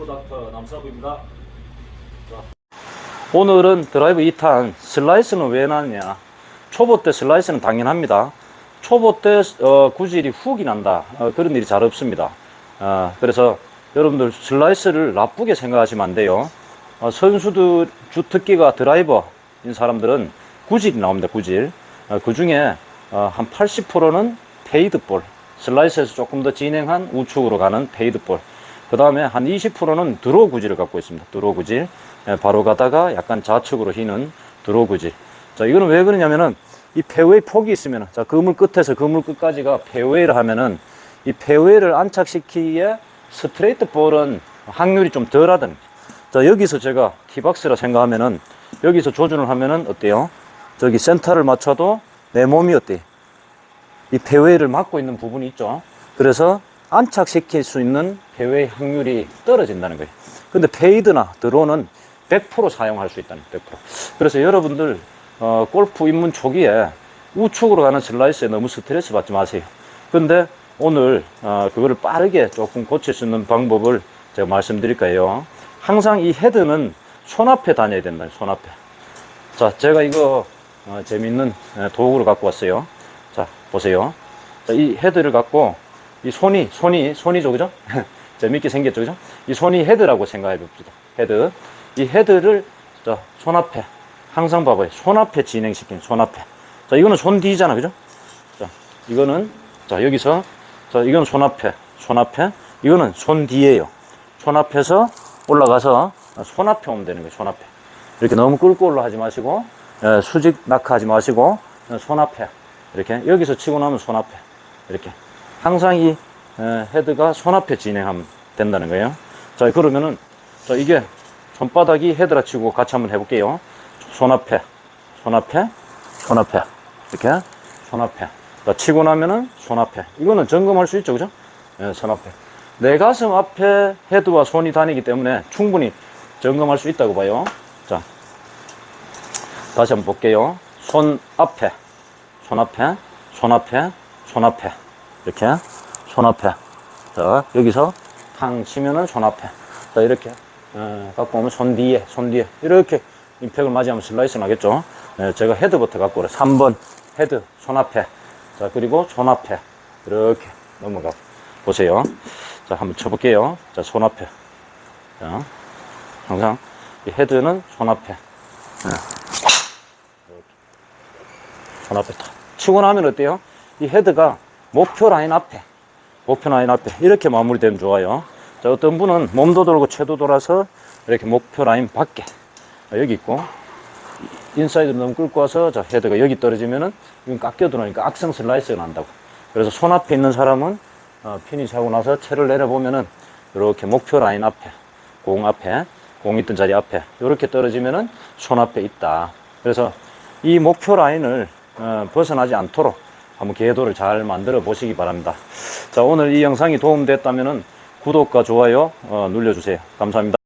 골프닥터 남사부입니다. 자, 오늘은 드라이브 2탄 슬라이스는 왜 나느냐. 초보 때 슬라이스는 당연합니다. 초보 때 어, 구질이 훅이 난다. 어, 그런 일이 잘 없습니다. 어, 그래서 여러분들 슬라이스를 나쁘게 생각하시면 안 돼요. 어, 선수들 주특기가 드라이버인 사람들은 구질이 나옵니다. 구질. 어, 그 중에 어, 한 80%는 페이드볼. 슬라이스에서 조금 더 진행한 우측으로 가는 페이드볼. 그 다음에 한 20%는 드로우 구질을 갖고 있습니다. 드로우 구질. 예, 바로 가다가 약간 좌측으로 휘는 드로우 구질. 자, 이거는 왜 그러냐면은 이 페어웨이 폭이 있으면은, 자, 그물 끝에서 그물 끝까지가 페어웨이를 하면은 이 페어웨이를 안착시키기에 스트레이트 볼은 확률이 좀 덜 하던. 자, 여기서 제가 티박스라 생각하면은 여기서 조준을 하면은 어때요? 저기 센터를 맞춰도 내 몸이 어때? 이 페어웨이를 막고 있는 부분이 있죠. 그래서 안착시킬 수 있는 페어웨이 확률이 떨어진다는 거예요. 근데 페이드나 드론은 100% 사용할 수 있다는 거예요. 100%. 그래서 여러분들 어, 골프 입문 초기에 우측으로 가는 슬라이스에 너무 스트레스 받지 마세요. 근데 오늘 어, 그거를 빠르게 조금 고칠 수 있는 방법을 제가 말씀드릴 거예요. 항상 이 헤드는 손 앞에 다녀야 된다. 손 앞에. 자, 제가 이거 어, 재밌는 예, 도구를 갖고 왔어요. 자, 보세요. 자, 이 헤드를 갖고 이 손이 손이 손이죠, 그죠? 재밌게 생겼죠, 그죠? 이 손이 헤드라고 생각해 봅시다. 헤드. 이 헤드를 자, 손 앞에 항상 봐봐요. 손 앞에 진행시킨 손 앞에. 자, 이거는 손 뒤잖아, 그죠? 자, 이거는 자 여기서 자 이건 손 앞에 손 앞에 이거는 손 뒤에요. 손 앞에서 올라가서 손 앞에 오면 되는 거예요. 손 앞에 이렇게 너무 끌고 올라가지 마시고 예, 수직 낙하하지 마시고 예, 손 앞에 이렇게 여기서 치고 나면 손 앞에 이렇게 항상 이 예, 헤드가 손 앞에 진행하면 된다는 거예요. 자 그러면은 자 이게 손바닥이 헤드라 치고 같이 한번 해볼게요. 손 앞에 손 앞에 손 앞에. 이렇게. 손 앞에. 자, 치고 나면은 손 앞에. 이거는 점검할 수 있죠 그죠? 예, 손 앞에. 내 가슴 앞에 헤드와 손이 다니기 때문에 충분히 점검할 수 있다고 봐요. 자 다시 한번 볼게요. 손 앞에 손 앞에 손 앞에 손 앞에 이렇게 손 앞에. 자 여기서 탕 치면은 손 앞에. 자 이렇게. 예, 갖고 오면 손 뒤에 손 뒤에. 이렇게 임팩을 맞이하면 슬라이스 나겠죠? 예, 제가 헤드부터 갖고 오래. 3번 헤드 손 앞에. 자 그리고 손 앞에. 이렇게 넘어가 보세요. 자 한번 쳐볼게요. 자 손 앞에. 자 항상 이 헤드는 손 앞에. 예. 이렇게. 손 앞에 탁 치고 나면 어때요? 이 헤드가 목표 라인 앞에 목표 라인 앞에 이렇게 마무리되면 좋아요. 자 어떤 분은 몸도 돌고 채도 돌아서 이렇게 목표 라인 밖에 아, 여기 있고 인사이드로 너무 끌고 와서 자 헤드가 여기 떨어지면은 이건 깎여 들어오니까 악성 슬라이스가 난다고. 그래서 손 앞에 있는 사람은 어, 피니시 하고 나서 채를 내려보면은 이렇게 목표 라인 앞에 공 앞에 공 있던 자리 앞에 이렇게 떨어지면은 손 앞에 있다. 그래서 이 목표 라인을 어, 벗어나지 않도록 한번 궤도를 잘 만들어 보시기 바랍니다. 자 오늘 이 영상이 도움됐다면은 구독과 좋아요 어, 눌러주세요. 감사합니다